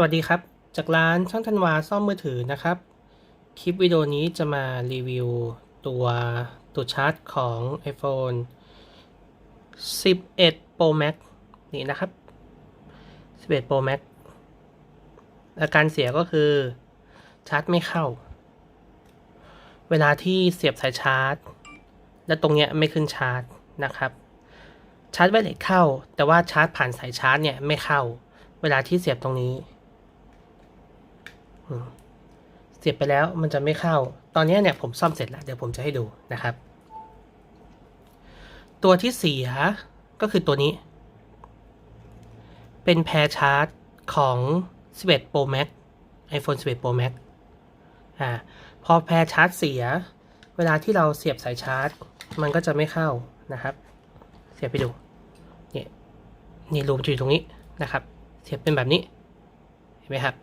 สวัสดีครับ จากร้านช่างธันวาซ่อมมือถือนะครับ คลิปวิดีโอนี้จะมารีวิวตัวตัวชาร์จของ iPhone 11 Pro Max นี่นะครับ 11 Pro Max อาการเสียก็คือชาร์จไม่เข้า เวลาที่เสียบสายชาร์จ และตรงเนี้ยไม่ขึ้นชาร์จนะครับ ชาร์จไวเลสเข้า แต่ว่าชาร์จผ่านสายชาร์จเนี่ยไม่เข้าเวลาที่เสียบตรงนี้ เสียบไปแล้วมันจะไม่เข้า ตอนนี้เนี่ยผมซ่อมเสร็จแล้ว เดี๋ยวผมจะให้ดูนะครับ ตัวที่เสียก็คือตัวนี้ เป็นแพรชาร์จของ 11 Pro Max iPhone 11 Pro Max อ่าพอแพรชาร์จเสีย เวลาที่เราเสียบสายชาร์จ มันก็จะไม่เข้านะครับ เสียบไปดูนี่นี่รูมจะอยู่ตรงนี้นะครับ เสียบเป็นแบบนี้ เห็นไหมครับ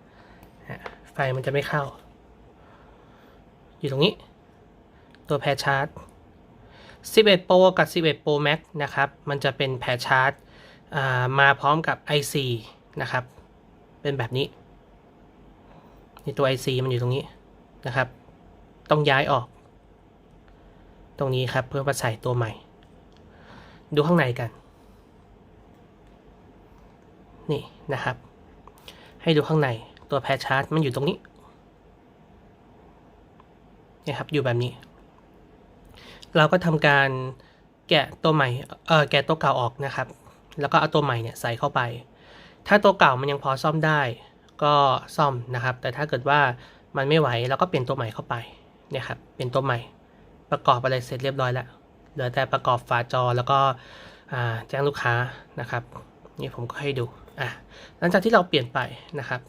ไฟมันจะไม่เข้า อยู่ตรงนี้ ตัวแพรชาร์จ 11 Pro กับ 11 Pro Max นะครับ มันจะเป็นแพรชาร์จมาพร้อมกับ IC นะครับ เป็นแบบนี้นี่ตัว IC มันอยู่ตรงนี้นะครับ ต้องย้ายออก ตรงนี้ครับเพื่อมาใส่ตัวใหม่ ดูข้างในกัน นี่นะครับ ให้ดูข้างใน ตัวแพรชาร์จมันอยู่ตรงนี้นี่ครับอยู่แบบนี้ เราก็ทำการแกะตัวใหม่เออแกะตัวเก่าออกนะครับ แล้วก็เอาตัวใหม่เนี่ยใส่เข้าไป ถ้าตัวเก่ามันยังพอซ่อมได้ ก็ซ่อมนะครับ แต่ถ้าเกิดว่ามันไม่ไหวเราก็เปลี่ยนตัวใหม่เข้าไปเนี่ยครับเป็นตัวใหม่ ประกอบอะไรเสร็จเรียบร้อยแล้วเหลือแต่ประกอบฝาจอแล้วก็แจ้งลูกค้านะครับ นี่ผมก็ให้ดูอะหลังจากที่เราเปลี่ยนไปนะครับ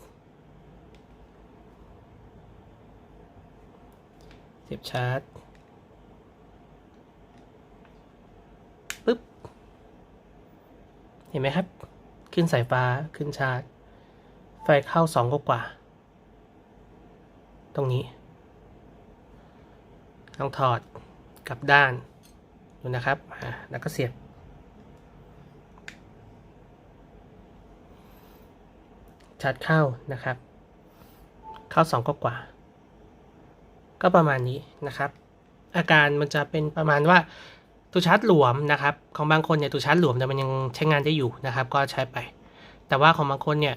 เสียบชาร์จปึ๊บ เห็นไหมครับ ขึ้นสายฟ้าขึ้นชาร์จ ไฟเข้าสองกว่า ตรงนี้ ต้องถอดกลับด้าน ดูนะครับ แล้วก็เสียบ ชาร์จเข้านะครับ เข้าสองกว่า ก็ประมาณนี้นะครับ อาการมันจะเป็นประมาณว่าตัวชาร์จหลวมนะครับ ของบางคนเนี่ยตัวชาร์จหลวมแต่มันยังใช้งานได้อยู่นะครับ ก็ใช้ไป แต่ว่าของบางคนเนี่ย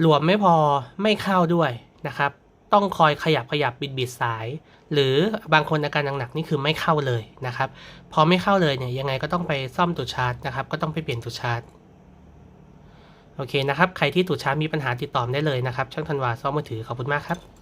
หลวมไม่พอไม่เข้าด้วยนะครับ ต้องคอยขยับขยับบิดบิดสาย หรือบางคนอาการหนักๆนี่คือไม่เข้าเลยนะครับ พอไม่เข้าเลยเนี่ยยังไงก็ต้องไปซ่อมตัวชาร์จนะครับ ก็ต้องไปเปลี่ยนตัวชาร์จโอเคนะครับ ใครที่ตูดชาร์จมีปัญหาติดต่อได้เลยนะครับ ช่างธันวาซ่อมมือถือขอบคุณมากครับ